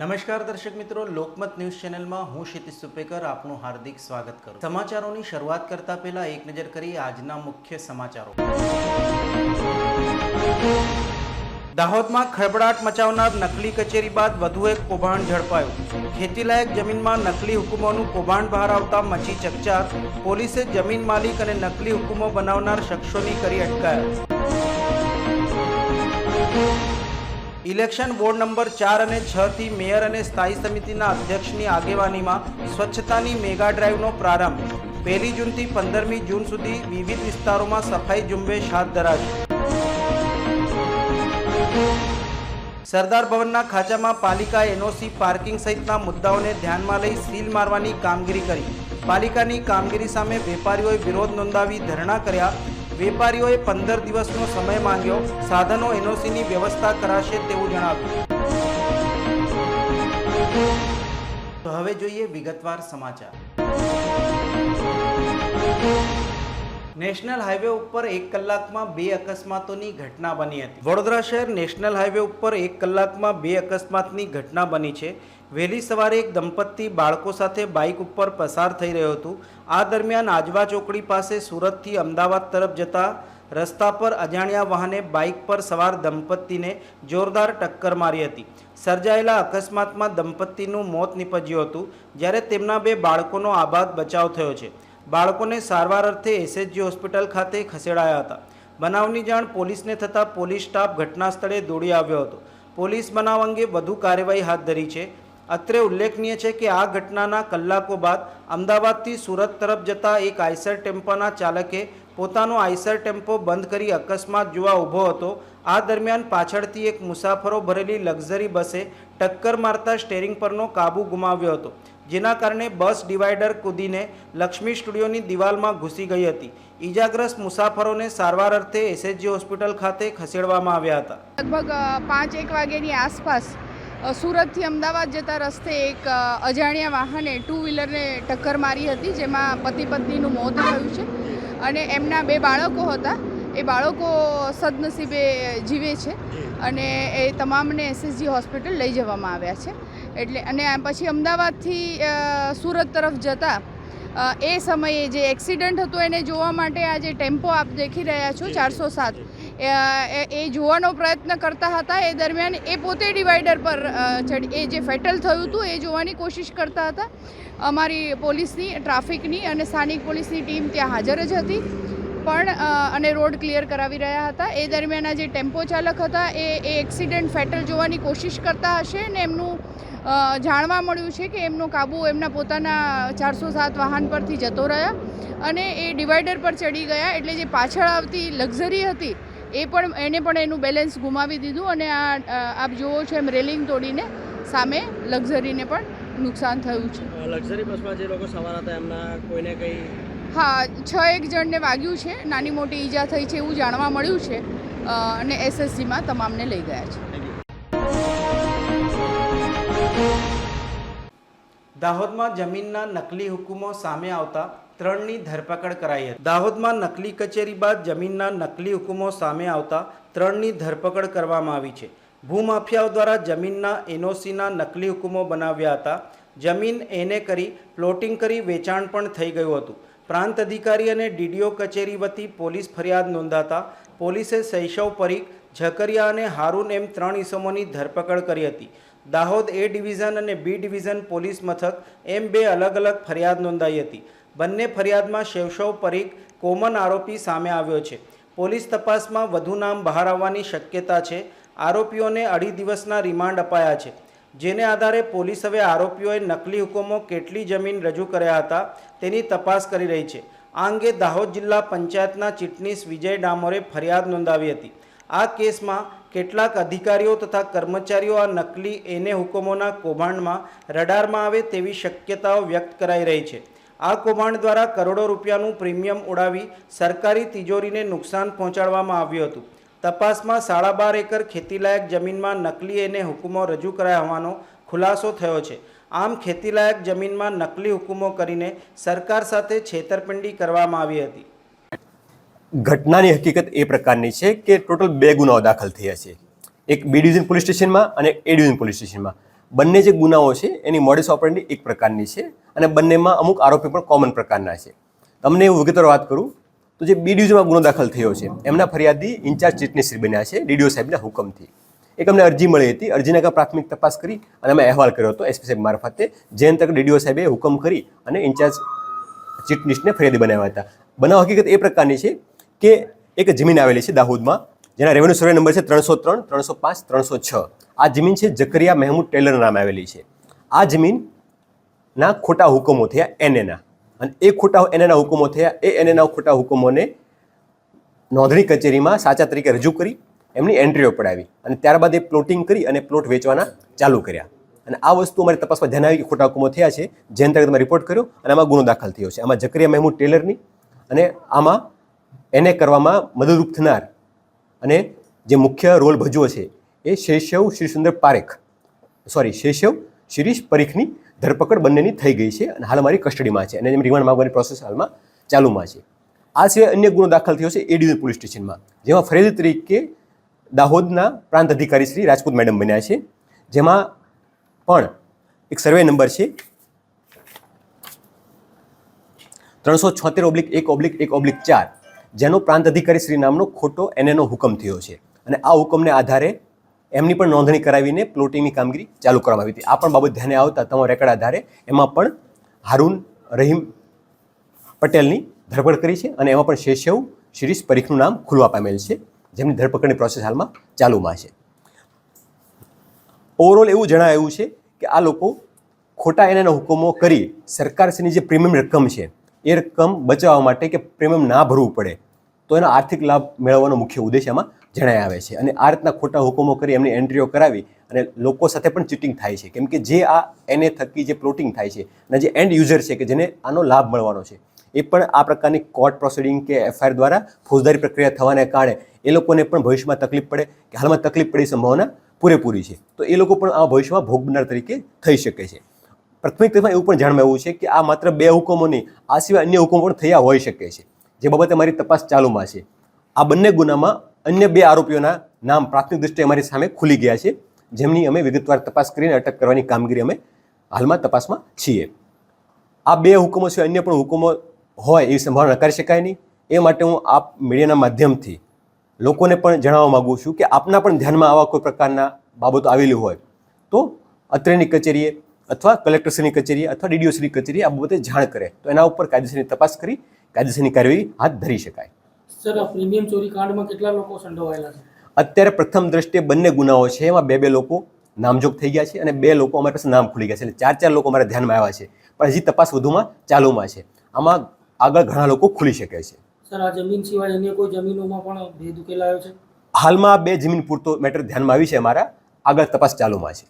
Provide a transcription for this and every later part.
નમસ્કાર દર્શક મિત્રો, લોકમત ન્યૂઝ ચેનલમાં હું ક્ષિતિજ સુપેકર આપનું હાર્દિક સ્વાગત કરું સમાચારોની શરૂઆત કરતા પહેલા એક નજર કરી આજના મુખ્ય સમાચારો. દાહોદમાં ખળબડાટ મચાવનાર નકલી કચેરી બાદ વધુ એક કૌભાંડ ઝડપાયું. ખેતીલાયક જમીનમાં નકલી હુકુમોનું કૌભાંડ બહાર આવતા મચી ચકચાર, પોલીસે જમીન માલિક અને નકલી હુકુમો બનાવનાર શખ્સોની કરી અટકાયત. ઇલેક્શન વોર્ડ નંબર ચાર અને છ થી મેયર અને સ્થાયી સમિતિના અધ્યક્ષની આગેવાનીમાં સ્વચ્છતાની મેગા ડ્રાઈવનો પ્રારંભ. પહેલી જૂનથી પંદરમી જૂન સુધી વિવિધ વિસ્તારોમાં સફાઈ ઝુંબેશ હાથ ધરાશે. સરદાર ભવનના ખાંચામાં પાલિકા એનઓસી પાર્કિંગ સહિતના મુદ્દાઓને ધ્યાનમાં લઈ સીલ મારવાની કામગીરી કરી. પાલિકાની કામગીરી સામે વેપારીઓએ વિરોધ નોંધાવી ધરણા કર્યા. વેપારીઓએ પંદર દિવસનો સમય માંગ્યો. સાધનો એનઓસીની વ્યવસ્થા કરાશે તેવું જણાવ્યું. તો હવે જોઈએ વિગતવાર સમાચાર. નેશનલ હાઈવે ઉપર એક કલાકમાં બે અકસ્માતોની ઘટના બની હતી. વડોદરા શહેર નેશનલ હાઈવે ઉપર એક કલાકમાં બે અકસ્માતની ઘટના બની છે. વહેલી સવારે એક દંપતી બાળકો સાથે બાઇક ઉપર પસાર થઈ રહ્યો હતું. આ દરમિયાન આજવા ચોકડી પાસે સુરતથી અમદાવાદ તરફ જતા રસ્તા પર અજાણ્યા વાહને બાઇક પર સવાર દંપતીને જોરદાર ટક્કર મારી હતી. સર્જાયેલા અકસ્માતમાં દંપતીનું મોત નીપજ્યું હતું. જ્યારે તેમના બે બાળકોનો આબાદ બચાવ થયો છે. બાળકોને સારવાર અર્થે એસએચજી હોસ્પિટલ ખાતે ખસેડાયા હતા. બનાવની જાણ પોલીસને થતાં પોલીસ સ્ટાફ ઘટના સ્થળે દોડી આવ્યો હતો. પોલીસ બનાવ અંગે વધુ કાર્યવાહી હાથ ધરી છે. અત્રે ઉલ્લેખનીય છે કે આ ઘટનાના કલાકો બાદ અમદાવાદથી સુરત તરફ જતા એક આઈસર ટેમ્પોના ચાલકે પોતાનો આઈસર ટેમ્પો બંધ કરી અકસ્માત જોવા ઊભો હતો. આ દરમિયાન પાછળથી એક મુસાફરો ભરેલી લક્ઝરી બસે ટક્કર મારતા સ્ટેરિંગ પરનો કાબુ ગુમાવ્યો હતો. જેના કારણે બસ ડિવાઈડર કૂદીને લક્ષ્મી સ્ટુડિયોની દિવાલમાં ઘૂસી ગઈ હતી. ઈજાગ્રસ્ત મુસાફરોને સારવાર અર્થે એસએચજી હોસ્પિટલ ખાતે ખસેડવામાં આવ્યા હતા. લગભગ પાંચ એક વાગ્યાની આસપાસ સુરતથી અમદાવાદ જતા રસ્તે એક અજાણ્યા વાહને ટુ વ્હીલરને ટક્કર મારી હતી, જેમાં પતિ પત્નીનું મોત થયું છે અને એમના બે બાળકો હતા. એ બાળકો સદનસીબે જીવે છે અને એ તમામને એસએસજી હોસ્પિટલ લઈ જવામાં આવ્યા છે. એટલે અને આ પછી અમદાવાદથી સુરત તરફ જતા એ સમયે જે એક્સિડન્ટ હતો એને જોવા માટે આ જે ટેમ્પો આપ દેખી રહ્યા છો ચારસો સાત એ જોવાનો પ્રયત્ન કરતા હતા. એ દરમિયાન એ પોતે ડિવાઈડર પર ચડી એ જે ફેટલ થયું હતું એ જોવાની કોશિશ કરતા હતા. અમારી પોલીસની ટ્રાફિકની અને સ્થાનિક પોલીસની ટીમ ત્યાં હાજર જ હતી. પણ અને રોડ ક્લિયર કરાવી રહ્યા હતા. એ દરમિયાન આ જે ટેમ્પો ચાલક હતા એ એ એક્સિડન્ટ ફેટલ જોવાની કોશિશ કરતા હશે ને એમનું જાણવા મળ્યું છે કે એમનો કાબુ એમના પોતાના ચારસો સાત વાહન પરથી જતો રહ્યા અને એ ડિવાઈડર પર ચડી ગયા એટલે જે પાછળ આવતી લક્ઝરી હતી એ પણ એને પણ એનું બેલેન્સ ગુમાવી દીધું અને આ આપ જુઓ છો એમ રેલિંગ તોડીને સામે લક્ઝરીને પણ નુકસાન થયું છે. લક્ઝરી બસમાં જે લોકો સવાર હતા એમના કોઈને કંઈ હા છ એક જણને વાગ્યું છે. નાની મોટી ઈજા થઈ છે એવું જાણવા મળ્યું છે. અને એસએસજીમાં તમામને લઈ ગયા છે. દાહોદમાં જમીનના નકલી હુકુમો સામે આવતા ત્રણની ધરપકડ કરાઈ હતી. દાહોદમાં નકલી કચેરી બાદ જમીનના નકલી હુકુમો સામે આવતા ત્રણની ધરપકડ કરવામાં આવી છે. ભૂમાફિયાઓ દ્વારા જમીનના એનઓસીના નકલી હુકુમો બનાવ્યા હતા. જમીન એને કરી પ્લોટિંગ કરી વેચાણ પણ થઈ ગયું હતું. પ્રાંત અધિકારી અને ડીડીઓ કચેરી વતી પોલીસ ફરિયાદ નોંધાતા પોલીસે શૈશવ પરીખ, ઝકરિયા અને હારૂન એમ ત્રણ ઇસમોની ધરપકડ કરી હતી. દાહોદ એ ડિવિઝન અને બી ડિવિઝન પોલીસ મથક એમ બે અલગ અલગ ફરિયાદ નોંધાઈ હતી. બંને ફરિયાદમાં શેવશવ પરીખ કોમન આરોપી સામે આવ્યો છે. પોલીસ તપાસમાં વધુ નામ બહાર આવવાની શક્યતા છે. આરોપીઓને અઢી દિવસના રિમાન્ડ અપાયા છે. જેને આધારે પોલીસ હવે આરોપીઓએ નકલી હુકમો કેટલી જમીન રજૂ કર્યા હતા તેની તપાસ કરી રહી છે. આ અંગે દાહોદ જિલ્લા પંચાયતના ચીટનીસ વિજય ડામોરે ફરિયાદ નોંધાવી હતી. આ કેસમાં કેટલાક અધિકારીઓ તથા કર્મચારીઓ આ નકલી એને હુકમોના કૌભાંડમાં રડારમાં આવે તેવી શક્યતાઓ વ્યક્ત કરાઈ રહી છે. આ કૌભાંડ દ્વારા કરોડો રૂપિયાનું પ્રીમિયમ ઉડાવી સરકારી તિજોરીને નુકસાન પહોંચાડવામાં આવ્યું હતું. તપાસમાં સાડા બાર એકર ખેતીલાયક જમીનમાં નકલી એને હુકુમો રજૂ કરાયા હોવાનો ખુલાસો થયો છે. આમ ખેતીલાયક જમીનમાં નકલી હુકુમો કરીને સરકાર સાથે છેતરપિંડી કરવામાં આવી હતી. ઘટનાની હકીકત એ પ્રકારની છે કે ટોટલ બે ગુનાઓ દાખલ થયા છે. એક બી ડિવિઝન પોલીસ સ્ટેશનમાં અને એ ડિવિઝન પોલીસ સ્ટેશનમાં. બંને જે ગુનાઓ છે એની મોડેસ ઓપરેન્ડી એક પ્રકારની છે અને બંનેમાં અમુક આરોપી પણ કોમન પ્રકારના છે. તમને એવું વિગતવાર વાત કરું, તો જે બી ડિવિઝનમાં ગુનો દાખલ થયો છે, એમના ફરિયાદી ઇન્ચાર્જ ચીટનીશ્રી બન્યા છે ડીડીઓ સાહેબના હુકમથી. એક અમને અરજી મળી હતી, અરજીના કાં પ્રાથમિક તપાસ કરી અને અમે અહેવાલ કર્યો હતો એસપી સાહેબ મારફતે જે અંતર્ગત ડીડીઓ સાહેબે હુકમ કરી અને ઇન્ચાર્જ ચીટનીસ્ટને ફરિયાદી બનાવ્યા હતા. બનાવ હકીકત એ પ્રકારની છે કે એક જમીન આવેલી છે દાહોદમાં, જેના રેવન્યુ સર્વે નંબર છે ત્રણસો ત્રણ, ત્રણસો પાંચ, ત્રણસો છ. આ જમીન છે જકરિયા મહેમૂદ ટેલર નામે આવેલી છે. આ જમીનના ખોટા હુકમો થયા એનએના અને એ ખોટા એનએના હુકમો થયા, એ એનએના ખોટા હુકમોને નોંધણી કચેરીમાં સાચા તરીકે રજૂ કરી, એમની એન્ટ્રીઓ પડાવી અને ત્યારબાદ એ પ્લોટિંગ કરી અને પ્લોટ વેચવાના ચાલુ કર્યા. અને આ વસ્તુ અમારી તપાસમાં ધ્યાન આવી કે ખોટા હુકમો થયા છે, જે અંતર્ગત અમે રિપોર્ટ કર્યો અને આમાં ગુનો દાખલ થયો છે. આમાં જકરિયા મહેમૂદ ટેલરની અને આમાં એને કરવામાં મદદરૂપ થનાર અને જે મુખ્ય રોલ ભજવો છે એ શૈશવ શ્રી સુંદર પારેખ સોરી શૈશવ શિરીષ પરીખની ધરપકડ બંનેની થઈ ગઈ છે અને હાલ મારી કસ્ટડીમાં છે અને એમ રિમાન્ડ માંગવાની પ્રોસેસ હાલમાં ચાલુમાં છે. આ સિવાય અન્ય ગુનો દાખલ થયો છે એ પોલીસ સ્ટેશનમાં, જેમાં ફરિયાદી તરીકે દાહોદના પ્રાંત અધિકારી શ્રી રાજપૂત મેડમ બન્યા છે, જેમાં પણ એક સર્વે નંબર છે ત્રણસો છોતેર ઓબ્લિક એક ઓબ્લિક એક ઓબ્લિક ચાર જેનો પ્રાંત અધિકારી શ્રી નામનો ખોટો એનએનો હુકમ થયો છે. અને આ હુકમને આધારે એમની પણ નોંધણી કરાવીને પ્લોટિંગની કામગીરી ચાલુ કરવામાં આવી હતી. આ પણ બાબત ધ્યાને આવતા તમારા રેકર્ડ આધારે એમાં પણ હારૂન રહીમ પટેલની ધરપકડ કરી છે અને એમાં પણ શેષવ શિરીષ પરીખનું નામ ખુલવા પામેલ છે, જેમની ધરપકડની પ્રોસેસ હાલમાં ચાલુમાં છે. ઓવરઓલ એવું જણાયું છે કે આ લોકો ખોટા એના હુકમો કરી સરકારશ્રીની જે પ્રીમિયમ રકમ છે એ રકમ બચાવવા માટે કે પ્રીમિયમ ના ભરવું પડે, તો એનો આર્થિક લાભ મેળવવાનો મુખ્ય ઉદ્દેશ એમાં જણાય આવે છે. અને આ રીતના ખોટા હુકમો કરી એમની એન્ટ્રીઓ કરાવી અને લોકો સાથે પણ ચીટિંગ થાય છે. કેમ કે જે આ એને થકી જે પ્લોટિંગ થાય છે અને જે એન્ડ યુઝર છે કે જેને આનો લાભ મળવાનો છે, એ પણ આ પ્રકારની કોર્ટ પ્રોસિડિંગ કે એફઆઈઆર દ્વારા ફોજદારી પ્રક્રિયા થવાને કારણે એ લોકોને પણ ભવિષ્યમાં તકલીફ પડે કે હાલમાં તકલીફ પડી સંભાવના પૂરેપૂરી છે. તો એ લોકો પણ આ ભવિષ્યમાં ભોગ બનનાર તરીકે થઈ શકે છે. પ્રાથમિક તથ્યમાં એવું પણ જાણવા આવ્યું છે કે આ માત્ર બે હુકમો નહીં, આ સિવાય અન્ય હુકમો પણ થયા હોઈ શકે છે, જે બાબતે મારી તપાસ ચાલુમાં છે. આ બંને ગુનામાં અન્ય બે આરોપીઓના નામ પ્રાથમિક દૃષ્ટિએ અમારી સામે ખુલી ગયા છે, જેમની અમે વિગતવાર તપાસ કરીને અટક કરવાની કામગીરી અમે હાલમાં તપાસમાં છીએ. આ બે હુકમો સિવાય અન્ય પણ હુકમો હોય એવી સંભાવના નકારી શકાય નહીં. એ માટે હું આપ મીડિયાના માધ્યમથી લોકોને પણ જણાવવા માગું છું કે આપના પણ ધ્યાનમાં આવા કોઈ પ્રકારના બાબતો આવેલી હોય તો અત્રેની કચેરીએ અથવા કલેક્ટરશ્રીની કચેરી અથવા ડીડીઓશ્રીની કચેરી આ બાબતે જાણ કરે. તો એના ઉપર કાયદેસરની તપાસ કરી કાયદેસરની કાર્યવાહી હાથ ધરી શકાય. સર પ્રીમિયમ ચોરી કાંડમાં કેટલા લોકો સંડોવાયેલા છે? અત્યારે પ્રથમ દ્રષ્ટિએ બંને ગુનાઓ છે એમાં બે બે લોકો નામજોગ થઈ ગયા છે અને બે લોકો અમારી પાસે નામ ખુલી ગયા છે. એટલે ચાર ચાર લોકો અમારા ધ્યાનમાં આવ્યા છે. પણ હજી તપાસ વધુમાં ચાલુમાં છે. આમાં આગળ ઘણા લોકો ખુલી શકે છે. સર આ જમીન સિવાય અન્ય કોઈ જમીનોમાં પણ ભેદ ઉકેલાયો છે? હાલમાં બે જમીન પૂરતો મેટર ધ્યાનમાં આવી છે અમારા. આગળ તપાસ ચાલુમાં છે.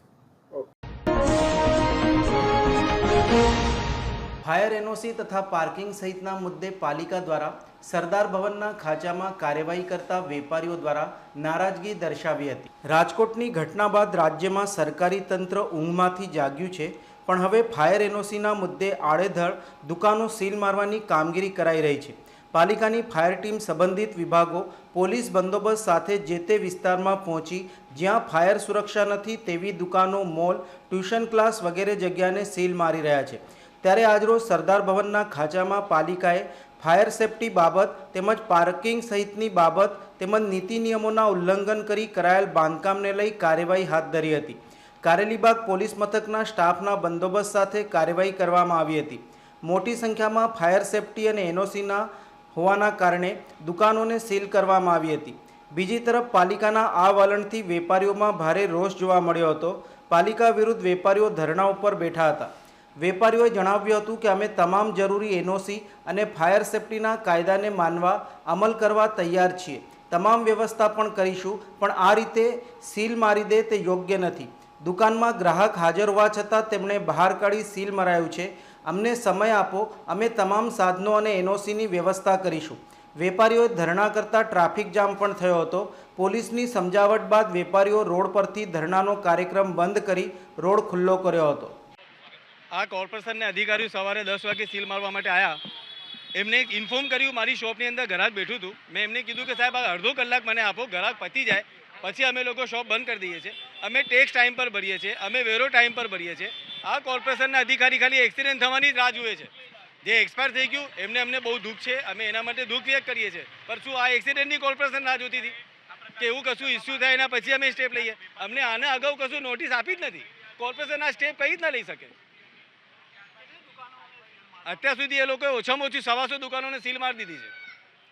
ફાયર એનઓસી તથા પાર્કિંગ સહિતના મુદ્દે પાલિકા દ્વારા સરદાર ભવનના ખાંચામાં કાર્યવાહી કરતા વેપારીઓ દ્વારા નારાજગી દર્શાવી હતી. રાજકોટની ઘટના બાદ રાજ્યમાં સરકારી તંત્ર ઊંઘમાંથી જાગ્યું છે, પણ હવે ફાયર એનઓસીના મુદ્દે આડેધડ દુકાનો સીલ મારવાની કામગીરી કરાઈ રહી છે. પાલિકાની ફાયર ટીમ સંબંધિત વિભાગો, પોલીસ બંદોબસ્ત સાથે જે તે વિસ્તારમાં પહોંચી, જ્યાં ફાયર સુરક્ષા નથી તેવી દુકાનો, મોલ, ટ્યુશન ક્લાસ વગેરે જગ્યાને સીલ મારી રહ્યા છે. ત્યારે આજરોજ સરદાર ભવનના ખાંચામાં પાલિકાએ ફાયર સેફટી બાબત તેમજ પાર્કિંગ સહિતની બાબત તેમજ નીતિ નિયમોના ઉલ્લંઘન કરી કરાયેલ બાંધકામને લઈ કાર્યવાહી હાથ ધરી હતી. કારેલીબાગ પોલીસ મથકના સ્ટાફના બંદોબસ્ત સાથે કાર્યવાહી કરવામાં આવી હતી. મોટી સંખ્યામાં ફાયર સેફટી અને એનઓસીના હોવાના કારણે દુકાનોને સીલ કરવામાં આવી હતી. બીજી તરફ પાલિકાના આ વલણથી વેપારીઓમાં ભારે રોષ જોવા મળ્યો હતો. પાલિકા વિરુદ્ધ વેપારીઓ ધરણા ઉપર બેઠા હતા. વેપારીઓએ જણાવ્યું હતું કે અમે તમામ જરૂરી એનઓસી અને ફાયર સેફટીના કાયદાને માનવા, અમલ કરવા તૈયાર છીએ. તમામ વ્યવસ્થા પણ કરીશું, પણ આ રીતે સીલ મારી દે તે યોગ્ય નથી. દુકાનમાં ગ્રાહક હાજર હોવા છતાં તેમણે બહાર કાઢી સીલ મરાયું છે. અમને સમય આપો, અમે તમામ સાધનો અને એનઓસીની વ્યવસ્થા કરીશું. વેપારીઓએ ધરણા કરતાં ટ્રાફિક જામ પણ થયો હતો. પોલીસની સમજાવટ બાદ વેપારીઓ રોડ પરથી ધરણાનો કાર્યક્રમ બંધ કરી રોડ ખુલ્લો કર્યો હતો. આ કોર્પોરેશનના અધિકારીઓ સવારે દસ વાગે સીલ મારવા માટે આવ્યા એમને ઇન્ફોર્મ કર્યું, મારી શોપની અંદર ઘરાક બેઠું હતું. મેં એમને કીધું કે, સાહેબ, આ અડધો કલાક મને આપો, ઘરાક પતી જાય. પછી અમે લોકો શોપ બંધ કરી દઈએ છીએ. અમે ટેક્સ ટાઈમ પર ભરીએ છીએ. અમે વેરો ટાઈમ પર ભરીએ છીએ. આ કોર્પોરેશનના અધિકારી ખાલી એક્સિડન્ટ થવાની જ રાહ જુએ છે. જે એક્સપાયર થઈ ગયું, એમને અમને બહુ દુઃખ છે. અમે એના માટે દુઃખ વ્યક્ત કરીએ છીએ. પણ શું આ એક્સિડન્ટની કોર્પોરેશન રાહ જોતી હતી? કે એવું કશું ઇસ્યુ થાય એના પછી અમે સ્ટેપ લઈએ? અમને આના અગાઉ કશું નોટિસ આપી જ નથી. કોર્પોરેશન આ સ્ટેપ કઈ જ ના લઈ શકે? અત્યાર સુધી એ લોકોએ ઓછામાં ઓછી સવાસો દુકાનોને સીલ મારી દીધી છે.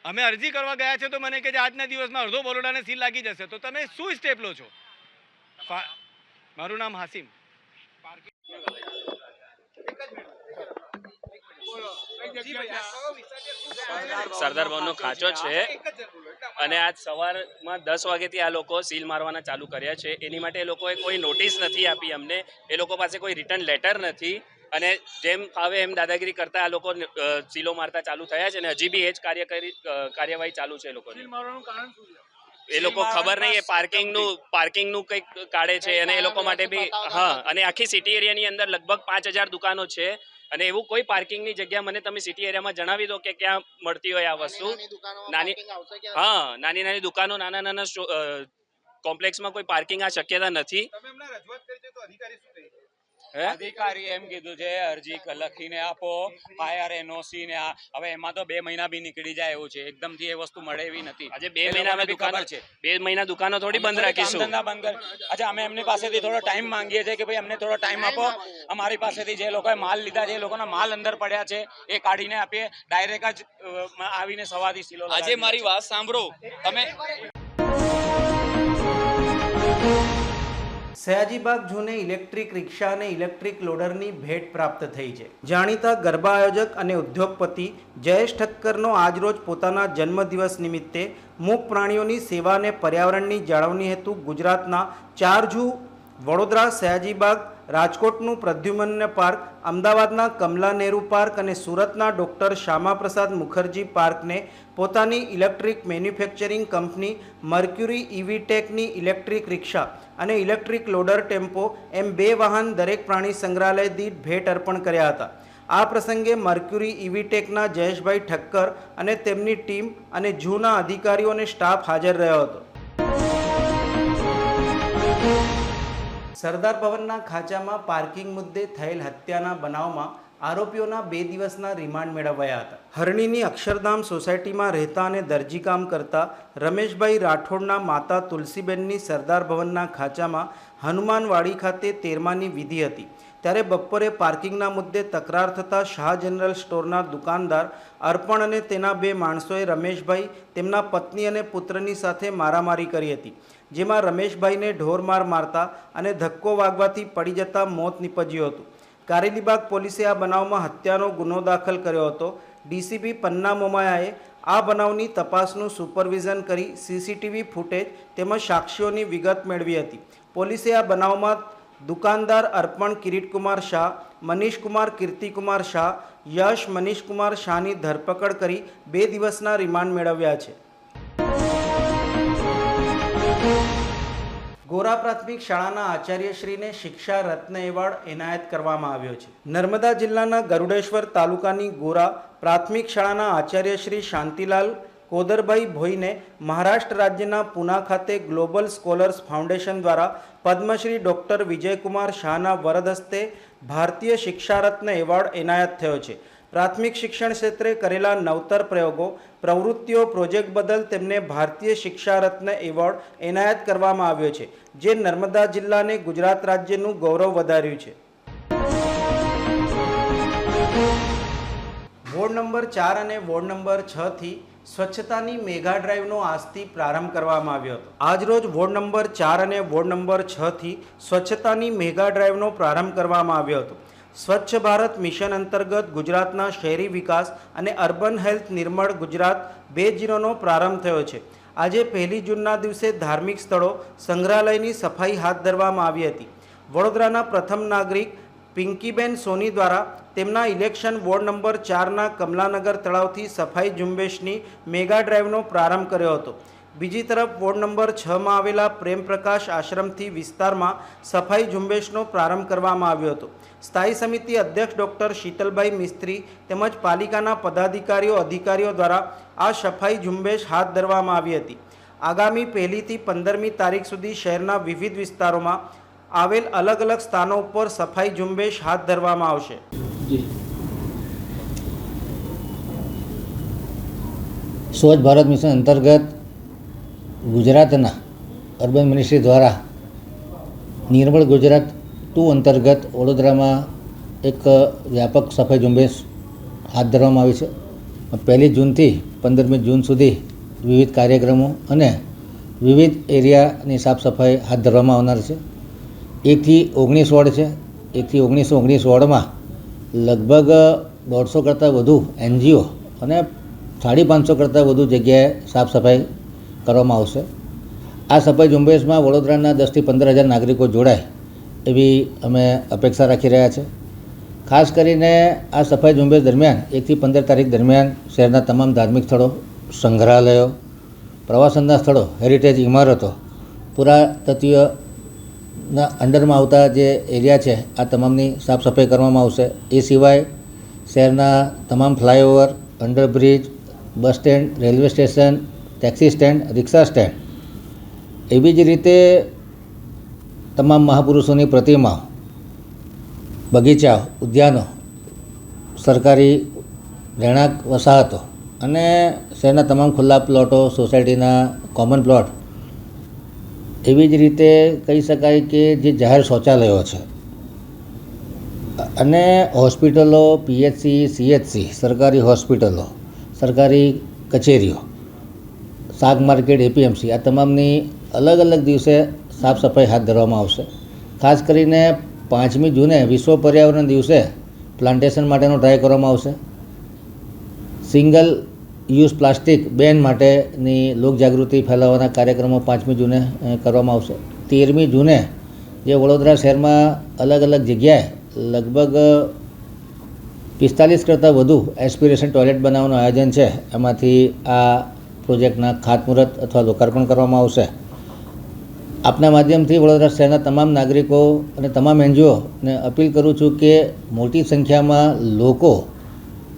અમે અરજી કરવા ગયા છે તો મને કે આજના દિવસમાં અડધો બરોડાને સીલ લાગી જશે. તો તમે શું સ્ટેપ લો છો? મારું નામ હાસિમ. સરદાર ભવનનો ખાંચો છે અને આજ સવારમાં દસ વાગ્યાથી આ લોકો સીલ મારવાના ચાલુ કર્યા છે. એની માટે એ લોકોએ કોઈ નોટિસ નથી આપી અમને. એ લોકો પાસે કોઈ રિટર્ન લેટર નથી. અને જેમ ફાવે એમ દાદાગીરી કરતા આ લોકો સીલો મારતા ચાલુ થયા છે અને હજી બી એ જ કાર્ય કરી કાર્યવાહી ચાલુ છે એ લોકોની. એ લોકો ખબર નહીં એ પાર્કિંગનું પાર્કિંગનું કંઈક કાઢે છે અને એ લોકો માટે બી હા અને આખી સિટી એરિયાની અંદર લગભગ પાંચ હજાર દુકાનો છે અને એવું કોઈ પાર્કિંગની જગ્યા મને તમે સિટી એરિયામાં જણાવી દો કે ક્યાં મળતી હોય આ વસ્તુ? નાની હા નાની નાની દુકાનો નાના નાના કોમ્પ્લેક્સમાં કોઈ પાર્કિંગ આ શક્યતા નથી? અધિકારી એમ કીધું છે અરજી લખીને આપો આયર એનઓસી ને હવે એમાં તો બે મહિના બી નીકળી જાય એવું છે એકદમથી એ વસ્તુ મળે એવી નથી. આજે બે મહિના અમે દુકાનો છે. બે મહિના દુકાનો થોડી બંધ રાખીશું. ધંધા બંધ કર અચ્છા અમે એમની પાસેથી થોડો ટાઈમ માંગીએ છીએ કે ભાઈ અમને થોડો ટાઈમ આપો. અમારી પાસેથી જે લોકોએ માલ લીધા છે એ લોકોના માલ અંદર પડ્યા છે એ કાઢીને આપીએ. ડાયરેક્ટ જ આવીને સવારથી સિલો આજે મારી વાત સાંભળો. તમે સયાજીબાગ જૂને ઇલેક્ટ્રિક રિક્ષા અને ઇલેક્ટ્રિક લોડરની ભેટ પ્રાપ્ત થઈ છે. જાણીતા ગરબા આયોજક અને ઉદ્યોગપતિ જયેશ ઠક્કરનો આજરોજ પોતાના જન્મદિવસ નિમિત્તે મૂક પ્રાણીઓની સેવા અને પર્યાવરણની જાળવણી હેતુ ગુજરાતના ચાર ઝૂ વડોદરા સયાજીબાગ રાજકોટનું પ્રદ્યુમન્ય પાર્ક, અમદાવાદના કમલા નેહરુ પાર્ક અને સુરતના ડૉક્ટર શ્યામાપ્રસાદ મુખર્જી પાર્કને પોતાની ઇલેક્ટ્રિક મેન્યુફેક્ચરિંગ કંપની મર્ક્યુરી ઇવીટેકની ઇલેક્ટ્રિક રિક્ષા અને ઇલેક્ટ્રિક લોડર ટેમ્પો એમ બે વાહન દરેક પ્રાણી સંગ્રહાલય દીઠ ભેટ અર્પણ કર્યા હતા. આ પ્રસંગે મર્ક્યુરી ઇવીટેકના જયેશભાઈ ઠક્કર અને તેમની ટીમ અને જૂના અધિકારીઓ અને સ્ટાફ હાજર રહ્યો હતો. સરદાર ભવનના ખાંચામાં પાર્કિંગ મુદ્દે થયેલ હત્યાના બનાવમાં આરોપીઓના બે દિવસના રિમાન્ડ મેળવાયા હતા. હરણીની અક્ષરધામ સોસાયટીમાં રહેતા અને દરજીકામ કરતા રમેશભાઈ રાઠોડના માતા તુલસીબેનની સરદાર ભવનના ખાંચામાં હનુમાનવાડી ખાતે તેરમાની વિધિ હતી. ત્યારે બપોરે પાર્કિંગના મુદ્દે તકરાર થતાં શાહ જનરલ સ્ટોરના દુકાનદાર અર્પણ અને તેના બે માણસોએ રમેશભાઈ તેમના પત્ની અને પુત્રની સાથે મારામારી કરી હતી. જેમાં રમેશભાઈને ઢોરમાર મારતા અને ધક્કો વાગવાથી પડી જતા મોત નીપજ્યું હતું. કારેલીબાગ પોલીસે આ બનાવમાં હત્યાનો ગુનો દાખલ કર્યો હતો. ડીસીપી પન્ના મોમાયાએ આ બનાવની તપાસનું સુપરવિઝન કરી સીસીટીવી ફૂટેજ તેમજ સાક્ષીઓની વિગત મેળવી હતી. પોલીસે આ બનાવમાં દુકાનદાર અર્પણ કિરીટકુમાર શાહ, મનીષકુમાર કીર્તિકુમાર શાહ, યશ મનીષકુમાર શાહની ધરપકડ કરી બે દિવસના રિમાન્ડ મેળવ્યા છે. ગોરા પ્રાથમિક શાળાના આચાર્યશ્રીને શિક્ષા રત્ન એવોર્ડ એનાયત કરવામાં આવ્યો છે. નર્મદા જિલ્લાના ગરુડેશ્વર તાલુકાની ગોરા પ્રાથમિક શાળાના આચાર્યશ્રી શાંતિલાલ કોદરભાઈ ભોઈને મહારાષ્ટ્ર રાજ્યના પુના ખાતે ગ્લોબલ સ્કોલર્સ ફાઉન્ડેશન દ્વારા પદ્મશ્રી ડૉક્ટર વિજયકુમાર શાહના વરદ હસ્તે ભારતીય શિક્ષા રત્ન એવોર્ડ એનાયત થયો છે. પ્રાથમિક શિક્ષણ ક્ષેત્રે કરેલા નવતર પ્રયોગો, પ્રવૃત્તિઓ, પ્રોજેક્ટ બદલ તેમને ભારતીય શિક્ષા રત્ન એવોર્ડ એનાયત કરવામાં આવ્યો છે, જે નર્મદા જિલ્લાને ગુજરાત રાજ્યનું ગૌરવ વધાર્યું છે. વોર્ડ નંબર ચાર અને વોર્ડ નંબર છ થી સ્વચ્છતાની મેગા ડ્રાઈવનો આજથી પ્રારંભ કરવામાં આવ્યો હતો. આજરોજ વોર્ડ નંબર ચાર અને વોર્ડ નંબર છથી સ્વચ્છતાની મેગા ડ્રાઈવનો પ્રારંભ કરવામાં આવ્યો હતો. સ્વચ્છ ભારત મિશન અંતર્ગત ગુજરાતના શહેરી વિકાસ અને અર્બન હેલ્થ નિર્મળ ગુજરાત બે જીરોનો પ્રારંભ થયો છે. આજે પહેલી જૂનના દિવસે ધાર્મિક સ્થળો સંગ્રહાલયની સફાઈ હાથ ધરવામાં આવી હતી. વડોદરાના પ્રથમ નાગરિક પિંકીબેન સોની દ્વારા તેમના ઇલેક્શન વોર્ડ નંબર ચારના કમલાનગર તળાવથી સફાઈ ઝુંબેશની મેગા ડ્રાઈવનો પ્રારંભ કર્યો હતો. બીજી તરફ વોર્ડ નંબર છમાં આવેલા પ્રેમપ્રકાશ આશ્રમથી વિસ્તારમાં સફાઈ ઝુંબેશનો પ્રારંભ કરવામાં આવ્યો હતો. સ્થાયી સમિતિ અધ્યક્ષ ડૉક્ટર શીતલભાઈ મિસ્ત્રી તેમજ પાલિકાના પદાધિકારીઓ, અધિકારીઓ દ્વારા આ સફાઈ ઝુંબેશ હાથ ધરવામાં આવી હતી. આગામી પહેલીથી પંદરમી તારીખ સુધી શહેરના વિવિધ વિસ્તારોમાં આવેલ અલગ અલગ સ્થાનો ઉપર સફાઈ ઝુંબેશ હાથ ધરવામાં આવશે. સ્વચ્છ ભારત મિશન અંતર્ગત ગુજરાતના અર્બન મિનિસ્ટ્રી દ્વારા નિર્મળ ગુજરાત ટુ અંતર્ગત વડોદરામાં એક વ્યાપક સફાઈ ઝુંબેશ હાથ ધરવામાં આવી છે. પહેલી જૂનથી પંદરમી જૂન સુધી વિવિધ કાર્યક્રમો અને વિવિધ એરિયાની સાફ સફાઈ હાથ ધરવામાં આવનાર છે. એકથી ઓગણીસ વોર્ડ છે. એકથી ઓગણીસો ઓગણીસ વોર્ડમાં લગભગ દોઢસો કરતાં વધુ એનજીઓ અને સાડી પાંચસો કરતાં વધુ જગ્યાએ સાફ સફાઈ કરવામાં આવશે. આ સફાઈ ઝુંબેશમાં વડોદરાના દસથી પંદર હજાર નાગરિકો જોડાય એવી અમે અપેક્ષા રાખી રહ્યા છે. ખાસ કરીને આ સફાઈ ઝુંબેશ દરમિયાન, એકથી પંદર તારીખ દરમિયાન શહેરના તમામ ધાર્મિક સ્થળો, સંગ્રહાલયો, પ્રવાસનના સ્થળો, હેરિટેજ ઇમારતો પુરાતત્વીયના અંડરમાં આવતા જે એરિયા છે, આ તમામની સાફ સફાઈ કરવામાં આવશે. એ સિવાય શહેરના તમામ flyover, underbridge, bus stand, railway station taxi stand rickshaw stand એવી જ રીતે તમામ મહાપુરુષોની પ્રતિમા, બગીચાઓ, ઉદ્યાનો, સરકારી રહેણાંક વસાહતો અને શહેરના તમામ ખુલ્લા પ્લોટો, સોસાયટીના કોમન પ્લોટ એવી જ રીતે કહી શકાય કે જે જાહેર શૌચાલયો છે. અને હોસ્પિટલો, પીએચસી, સીએચસી, સરકારી હોસ્પિટલો, સરકારી કચેરીઓ શાક માર્કેટ એપીએમસી આ તમામની અલગ અલગ દિવસે સાફ સફાઈ હાથ ધરવામાં આવશે. ખાસ કરીને પાંચમી જૂને વિશ્વ પર્યાવરણ દિવસે પ્લાન્ટેશન માટેનો ટ્રાય કરવામાં આવશે. સિંગલ યુઝ પ્લાસ્ટિક બેન માટેની લોકજાગૃતિ ફેલાવવાના કાર્યક્રમો પાંચમી જૂને કરવામાં આવશે. તેરમી જૂને જે વડોદરા શહેરમાં અલગ અલગ જગ્યાએ લગભગ પિસ્તાલીસ કરતાં વધુ એસ્પિરેશન ટોયલેટ બનાવવાનું આયોજન છે, એમાંથી આ પ્રોજેક્ટના ખાતમુહૂર્ત અથવા લોકાર્પણ કરવામાં આવશે. આપના માધ્યમથી વડોદરા શહેરના તમામ નાગરિકો અને તમામ એનજીઓને અપીલ કરું છું કે મોટી સંખ્યામાં લોકો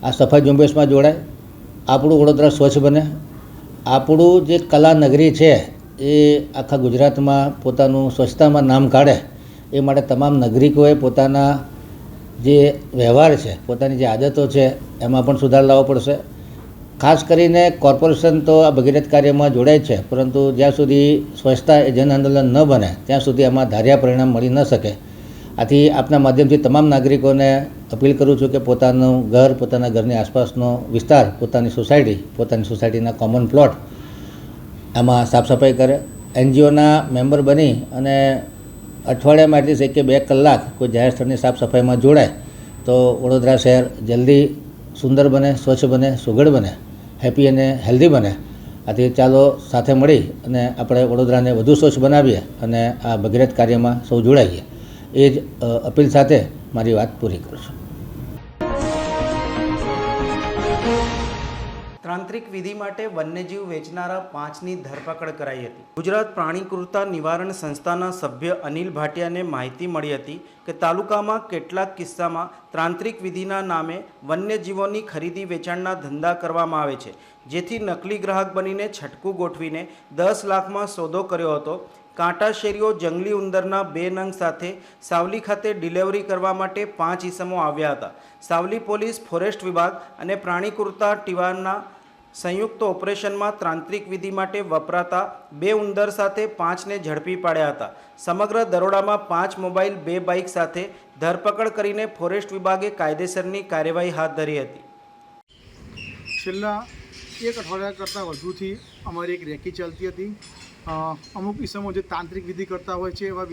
આ સફાઈ ઝુંબેશમાં જોડાય. આપણું વડોદરા સ્વચ્છ બને. આપણું જે કલા નગરી છે એ આખા ગુજરાતમાં પોતાનું સ્વચ્છતામાં નામ કાઢે. એ માટે તમામ નાગરિકોએ પોતાના જે વ્યવહાર છે, પોતાની જે આદતો છે, એમાં પણ સુધાર લાવવો પડશે. ખાસ કરીને કોર્પોરેશન તો આ ભગીરથ કાર્યમાં જોડાય છે, પરંતુ જ્યાં સુધી સ્વચ્છતા એ જન આંદોલન ન બને, ત્યાં સુધી આમાં ધાર્યા પરિણામ મળી ન શકે. આથી આપના માધ્યમથી તમામ નાગરિકોને અપીલ કરું છું કે પોતાનું ઘર, પોતાના ઘરની આસપાસનો વિસ્તાર, પોતાની સોસાયટી, પોતાની સોસાયટીના કોમન પ્લોટ આમાં સાફ સફાઈ કરે, એનજીઓના મેમ્બર બની અને અઠવાડિયામાં એટલીસ્ટ એક કે બે કલાક કોઈ જાહેર સ્થળની સાફ સફાઈમાં જોડાય, તો વડોદરા શહેર જલ્દી સુંદર બને, સ્વચ્છ બને, સુઘડ બને. હેપી અને હેલ્ધી બને. આથી ચાલો સાથે મળી અને આપણે વડોદરાને વધુ સ્વચ્છ બનાવીએ અને આ ભગીરથ કાર્યમાં સૌ જોડાઈએ. એ જ અપીલ સાથે મારી વાત પૂરી કરું છું. તાંત્રિક વિધિ માટે વન્યજીવ વેચનારા પાંચની ધરપકડ કરાઈ હતી. ગુજરાત પ્રાણીકૃતા નિવારણ સંસ્થાના સભ્ય અનિલ ભાટિયાને માહિતી મળી હતી કે તાલુકામાં કેટલાક કિસ્સામાં તાંત્રિક વિધિના નામે વન્યજીવોની ખરીદી વેચાણના ધંધા કરવામાં આવે છે. જેથી નકલી ગ્રાહક બનીને છટકું ગોઠવીને દસ લાખમાં સોદો કર્યો હતો. કાંટા શેરીઓ જંગલી ઉંદરના બે નંગ સાથે સાવલી ખાતે ડિલિવરી કરવા માટે પાંચ ઈસમો આવ્યા હતા. સાવલી પોલીસ, ફોરેસ્ટ વિભાગ અને પ્રાણીકુરતા ટીવાના સંયુક્ત ઓપરેશનમાં તાંત્રિક વિધિ માટે વપરાતા બે ઉંદર સાથે પાંચને ઝડપી પાડ્યા હતા. સમગ્ર દરોડામાં પાંચ મોબાઈલ, બે બાઇક સાથે ધરપકડ કરીને ફોરેસ્ટ વિભાગે કાયદેસરની કાર્યવાહી હાથ ધરી હતી. છેલ્લા એક અઠવાડિયા કરતાં વધુથી અમારી એક રેકી ચાલતી હતી. અમુક ઇસમો જે તાંત્રિક વિધિ કરતા હોય છે એવા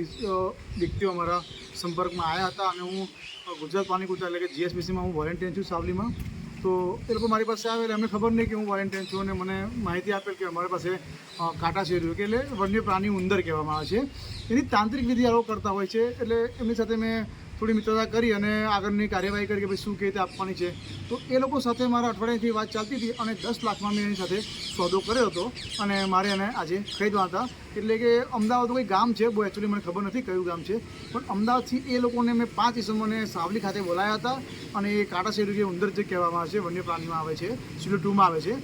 વ્યક્તિઓ અમારા સંપર્કમાં આવ્યા હતા અને હું ગુજરાત પાણી કુતા એટલે કે જીએસબીસીમાં હું વોલેન્ટિયર છું સાવલીમાં. તો એ લોકો મારી પાસે આવે એટલે એમને ખબર નહીં કે હું વોલેન્ટિયર છું અને મને માહિતી આપેલ કે અમારી પાસે કાંટા શેર્યું કે એટલે વન્ય પ્રાણી ઉંદર કહેવામાં આવે છે. એની તાંત્રિક વિધિ આવો કરતા હોય છે એટલે એમની સાથે મેં થોડી મિત્રતા કરી અને આગળની કાર્યવાહી કરી કે ભાઈ શું કેવી રીતે આપવાની છે. તો એ લોકો સાથે મારા અઠવાડિયાથી વાત ચાલતી હતી અને દસ લાખમાં મેં એની સાથે સોદો કર્યો હતો અને મારે એને આજે ખરીદવા હતા. એટલે કે અમદાવાદ કોઈ ગામ છે, બહુ એકચ્યુઅલી મને ખબર નથી કયું ગામ છે. પણ અમદાવાદથી એ લોકોને મેં પાંચ ઇસમોને સાવલી ખાતે બોલાયા હતા અને એ કાંટા શેરુ જે ઉંદર જે કહેવામાં આવે છે, વન્ય પ્રાણીમાં આવે છે સિલો ટુમાં આવે છે.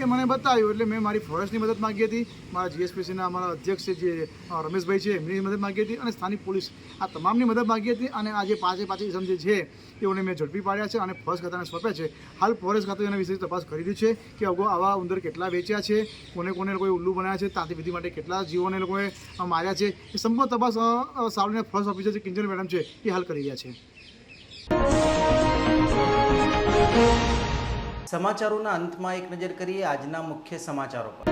એ મને બતાવ્યું એટલે મેં મારી ફોરેસ્ટની મદદ માગી હતી. મારા જીએસપીસીના અમારા અધ્યક્ષ છે જે રમેશભાઈ છે, એમની મદદ માગી હતી અને સ્થાનિક પોલીસ આ તમામની મદદ માગી હતી અને આજે પાંચે પાંચ ઇસમ જે છે, તેઓને મેં ઝડપી પાડ્યા છે અને ફોરેસ્ટ ખાતાને સોંપ્યા છે. હાલ ફોરેસ્ટ ખાતું એના વિશે તપાસ કરી રહ્યું છે કે અગાઉ આવા ઉંદર કેટલા વેચ્યા છે, કોને કોને લોકોએ ઉલ્લુ બનાવ્યા છે તાંતી વિધિ માટે કેટલા જીવોને લોકોએ માર્યા છે. એ સંપૂર્ણ તપાસ સાવલીના ફોરેસ્ટ ઓફિસર જે કિંજલ મેડમ છે એ હાલ કરી રહ્યા છે. સમાચારોના અંતમાં એક નજર કરીએ આજના મુખ્ય સમાચારો પર.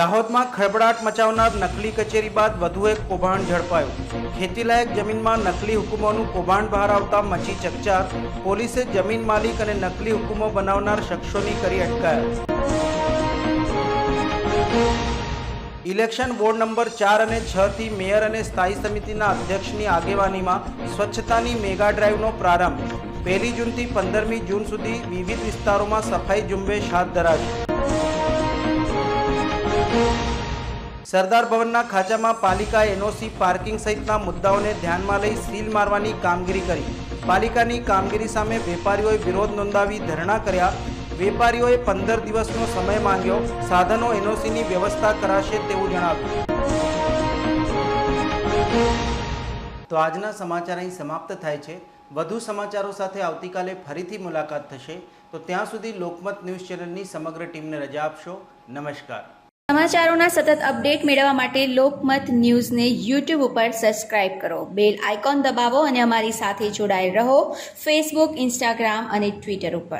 દાહોદમાં ખળબડાટ મચાવનાર નકલી કચેરી બાદ વધુ એક કૌભાંડ ઝડપાયું. ખેતીલાયક જમીનમાં નકલી હુકુમોનું કૌભાંડ બહાર આવતા મચી ચકચાર, પોલીસે જમીન માલિક અને નકલી હુકુમો બનાવનાર શખ્સોની કરી અટકાયત. ઇલેક્શન વોર્ડ નંબર ચાર અને છ થી મેયર અને સ્થાયી સમિતિના અધ્યક્ષની આગેવાનીમાં સ્વચ્છતાની મેગા ડ્રાઈવનો પ્રારંભ. પહેલી જૂનથી પંદરમી જૂન સુધી વિવિધ વિસ્તારોમાં સફાઈ ઝુંબેશ હાથ ધરાશે. સરદાર ભવનના ખાંચામાં પાલિકા એનઓસી પાર્કિંગ સહિતના મુદ્દાઓને ધ્યાનમાં લઈ સીલ મારવાની કામગીરી કરી. પાલિકાની કામગીરી સામે વેપારીઓએ વિરોધ નોંધાવી ધરણા કર્યા. વેપારીઓએ પંદર દિવસનો સમય માંગ્યો. સાધનો એનઓસીની વ્યવસ્થા કરાશે તેવું જણાવ્યું. તો આજના સમાચાર અહીં સમાપ્ત થાય છે. વધુ સમાચારો સાથે આવતીકાલે ફરીથી મુલાકાત થશે. તો ત્યાં સુધી લોકમત ન્યૂઝ ચેનલની સમગ્ર ટીમને રજા આપશો. નમસ્કાર. સમાચારોના સતત અપડેટ મેળવવા માટે લોકમત ન્યૂઝને યુટ્યુબ ઉપર સબસ્ક્રાઇબ કરો. બેલ આઇકોન દબાવો અને અમારી સાથે જોડાયેલ રહો. ફેસબુક ઇન્સ્ટાગ્રામ અને ટ્વિટર ઉપર.